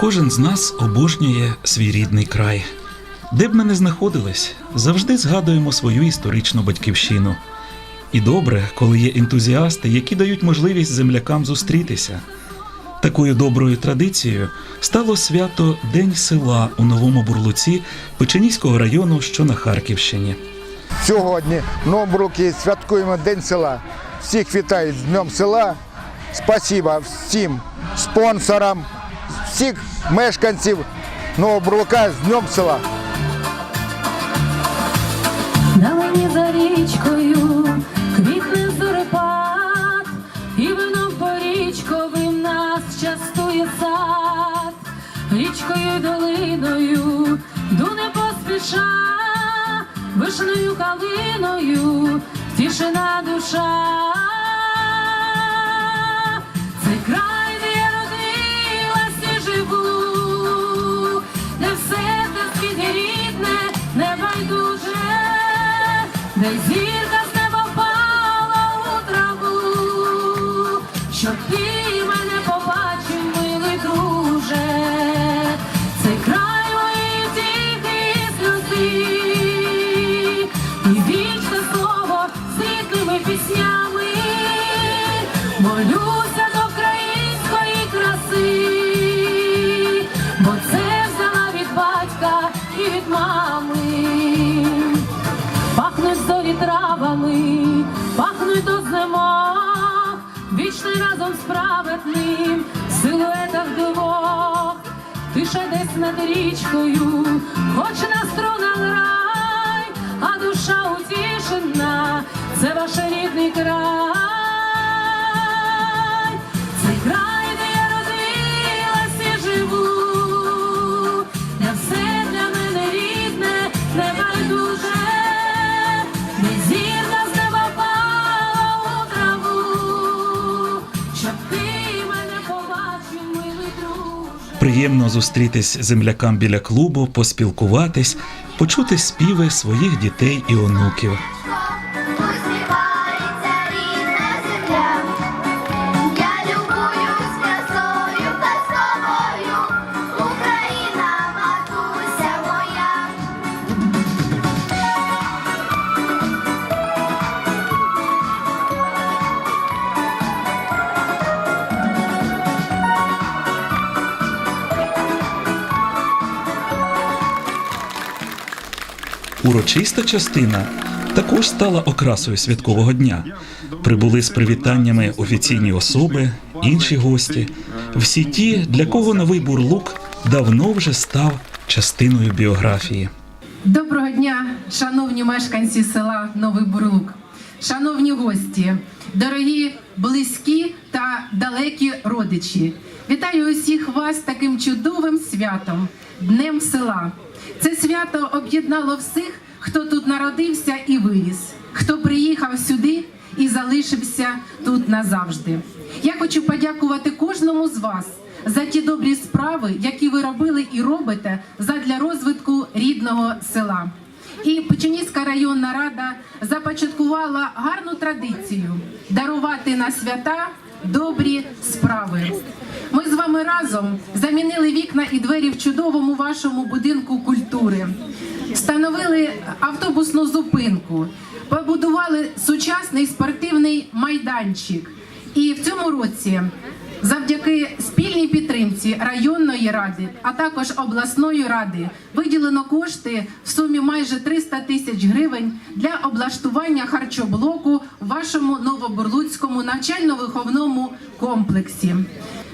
Кожен з нас обожнює свій рідний край. Де б ми не знаходились, завжди згадуємо свою історичну батьківщину. І добре, коли є ентузіасти, які дають можливість землякам зустрітися. Такою доброю традицією стало свято День села у Новому Бурлуці Печеніського району, що на Харківщині. Сьогодні в Новому Році святкуємо День села. Всіх вітаю з Днем села. Спасибо всім спонсорам, всіх мешканців Нового Бурлука з Днем села. Далині за річкою квітне зорепад, і вино порічковим нас частує сад, річкою долиною дуне поспіша, вишнею калиною тішина душа. Мене побачив, друже, цей край моєї тихі сльози, і вічне слово світлими піснями, молюся до української краси, бо це взяла від батька і від мами. Пахнуть зорі травами, вічний разом з праведним, в силуетах двох, тише десь над річкою, хоч на струнах рай, а душа утішена, це ваш рідний край, Приємно зустрітись землякам біля клубу, поспілкуватись, почути співи своїх дітей і онуків. Урочиста частина також стала окрасою святкового дня. Прибули з привітаннями офіційні особи, інші гості, всі ті, для кого новий бурлук давно вже став частиною біографії. Доброго дня, шановні мешканці села Новий Бурлук, шановні гості, дорогі близькі та далекі родичі. Вітаю усіх вас таким чудовим святом, Днем села. Це свято об'єднало всіх, хто тут народився і виріс, хто приїхав сюди і залишився тут назавжди. Я хочу подякувати кожному з вас за ті добрі справи, які ви робили і робите задля розвитку рідного села. І Печеніська районна рада започаткувала гарну традицію дарувати на свята добрі справи. Ми з вами разом замінили вікна і двері в чудовому вашому будинку культури, встановили автобусну зупинку, побудували сучасний спортивний майданчик. І в цьому році Завдяки спільній підтримці районної ради, а також обласної ради, виділено кошти в сумі майже 300 тисяч гривень для облаштування харчоблоку в вашому новобурлуцькому навчально-виховному комплексі.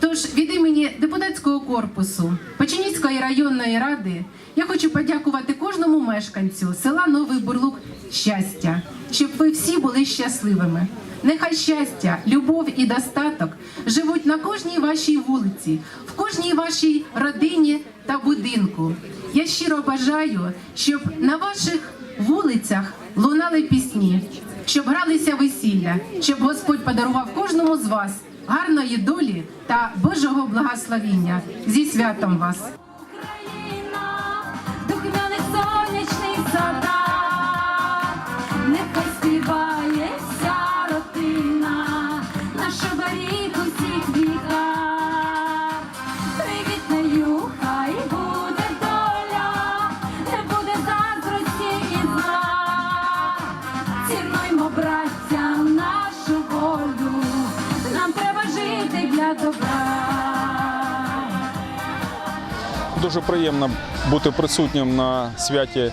Тож від імені депутатського корпусу Печеніцької районної ради я хочу подякувати кожному мешканцю села Новий Бурлук щастя, щоб ви всі були щасливими. Нехай щастя, любов і достаток живуть на кожній вашій вулиці, в кожній вашій родині та будинку. Я щиро бажаю, щоб на ваших вулицях лунали пісні, щоб гралися весілля, щоб Господь подарував кожному з вас гарної долі та Божого благословіння. Зі святом вас! Дуже приємно бути присутнім на святі,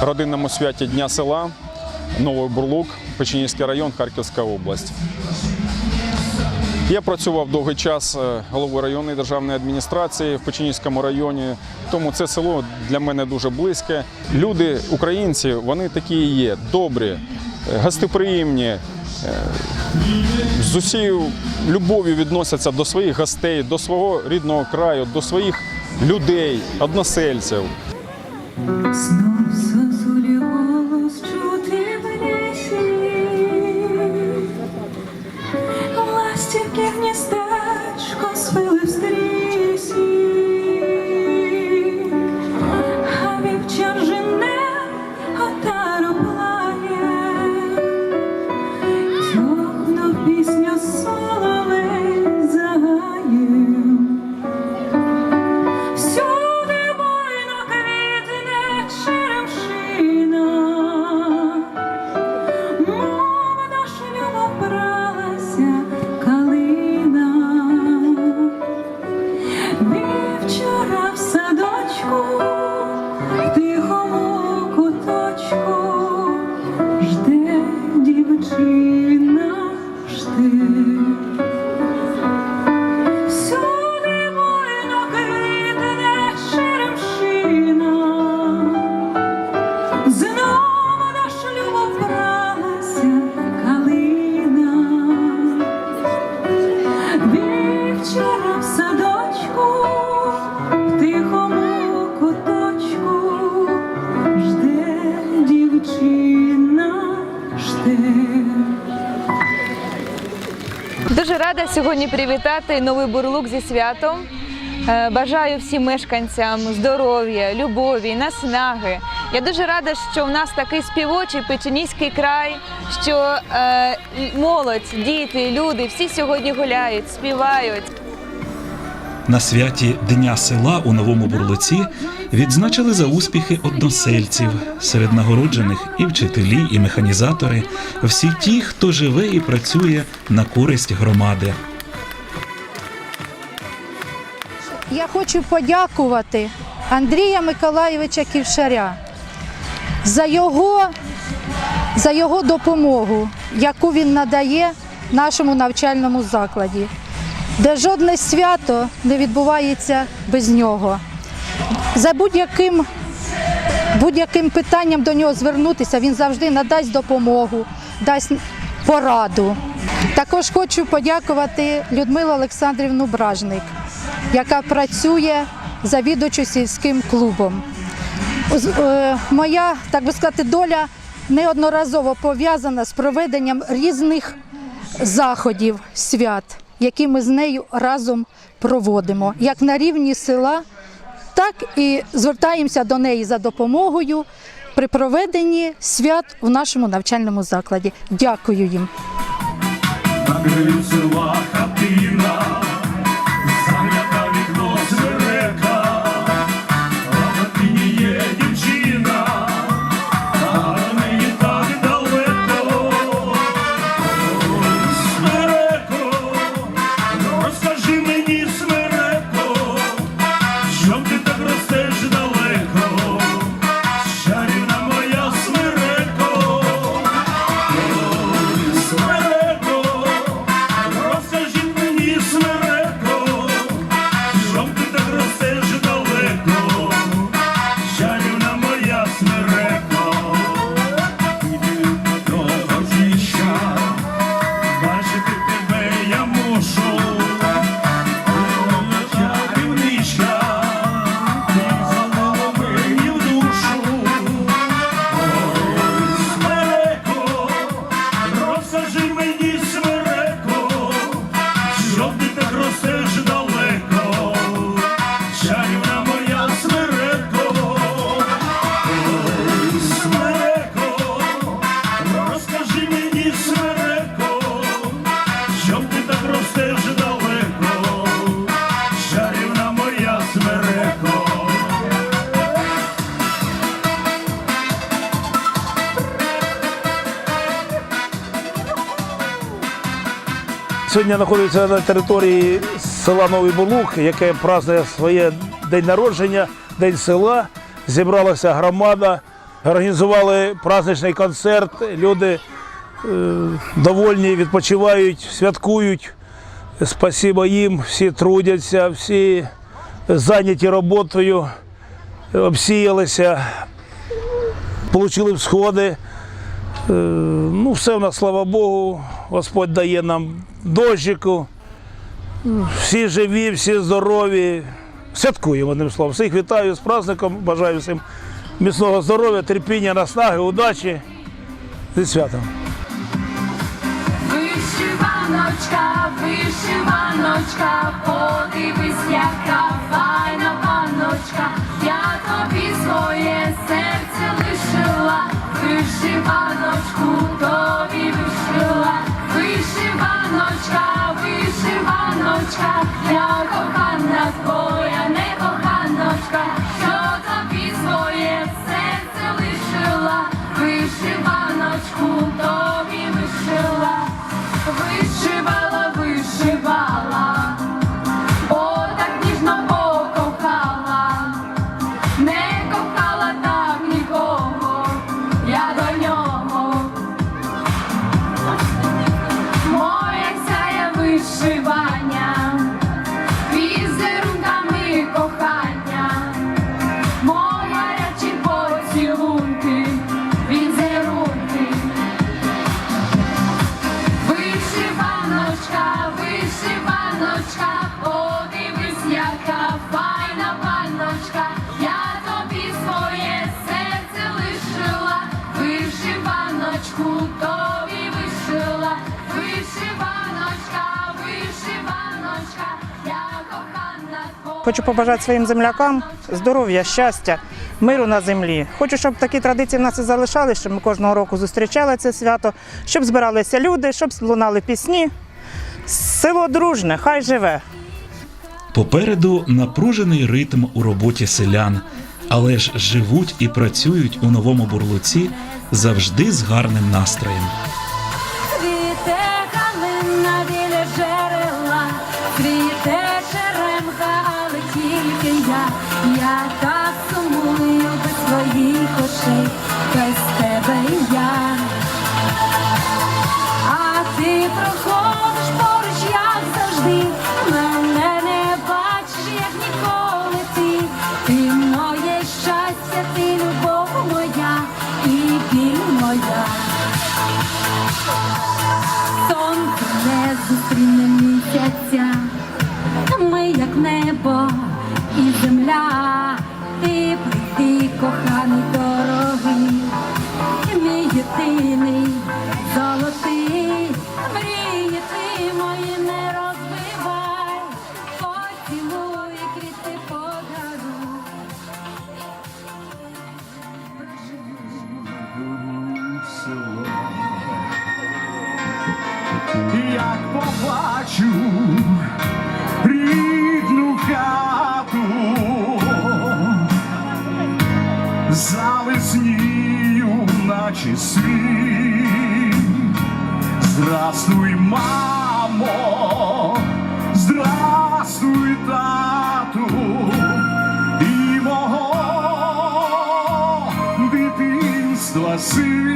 родинному святі Дня села Новий Бурлук, Печенізький район, Харківська область. Я працював довгий час е, головою районної державної адміністрації в Печенізькому районі, тому це село для мене дуже близьке. Люди, українці, вони такі і є, добрі, е, гостеприємні, е, з усією любов'ю відносяться до своїх гостей, до свого рідного краю, до своїх людей, односельців. Сьогодні привітати новий бурлук зі святом. Е, Бажаю всім мешканцям здоров'я, любові, наснаги. Я дуже рада, що в нас такий співочий печеніський край, що е, молодь, діти, люди всі сьогодні гуляють, співають. На святі Дня села у Новому Бурлуці відзначили за успіхи односельців. Серед нагороджених і вчителі, і механізатори, всі ті, хто живе і працює на користь громади. Я хочу подякувати Андрія Миколаєвича Ківшаря за його, за його допомогу, яку він надає нашому навчальному закладі, де жодне свято не відбувається без нього. За будь-яким будь-яким питанням до нього звернутися, він завжди надасть допомогу, дасть пораду. Також хочу подякувати Людмилу Олександрівну Бражник, яка працює завідувачем сільським клубом. Е, Моя, так би сказати, доля неодноразово пов'язана з проведенням різних заходів, свят, які ми з нею разом проводимо, як на рівні села, так і звертаємося до неї за допомогою при проведенні свят в нашому навчальному закладі. Дякую їм. Хатина, Сьогодні знаходиться на території села Новий Бурлук, яке празднує своє день народження, день села. Зібралася громада, організували праздничний концерт. Люди е, довольні, відпочивають, святкують. Спасибо їм, всі трудяться, всі зайняті роботою, обсіялися, отримали всходи. Е, Ну, все в нас, слава Богу, Господь дає нам дощику. Всі живі, всі здорові. Святкуємо одним словом. Всіх вітаю з праздником, бажаю всім міцного здоров'я, терпіння, наснаги, удачі. Зі святом. Вишиваночка, вишиваночка, подивись, яка файна паночка, я тобі своє серце вишиваночку тобі вишила, вишиваночка, вишиваночка, я кохана твоя, Хочу побажати своїм землякам здоров'я, щастя, миру на землі. Хочу, щоб такі традиції в нас і залишалися, щоб ми кожного року зустрічали це свято, щоб збиралися люди, щоб лунали пісні. Село дружне, хай живе. Попереду напружений ритм у роботі селян, але ж живуть і працюють у новому бурлуці завжди з гарним настроєм. Я, так сумую без своїх очей, без тебе я. А ти проходиш поруч, як завжди, мене не бачиш, як ніколи ти, ти моє щастя, ти любов моя і біль моя. Сонце не зустріне місяця, ми як небо і земля, ти прийди, коханий дорогий, мій єдиний золотий, мрії ти мої не розбивай, поцілуй, квіти подаруй. як побачу наче свій, Здравствуй, мамо, здравствуй, тату, і мого дитинства світ.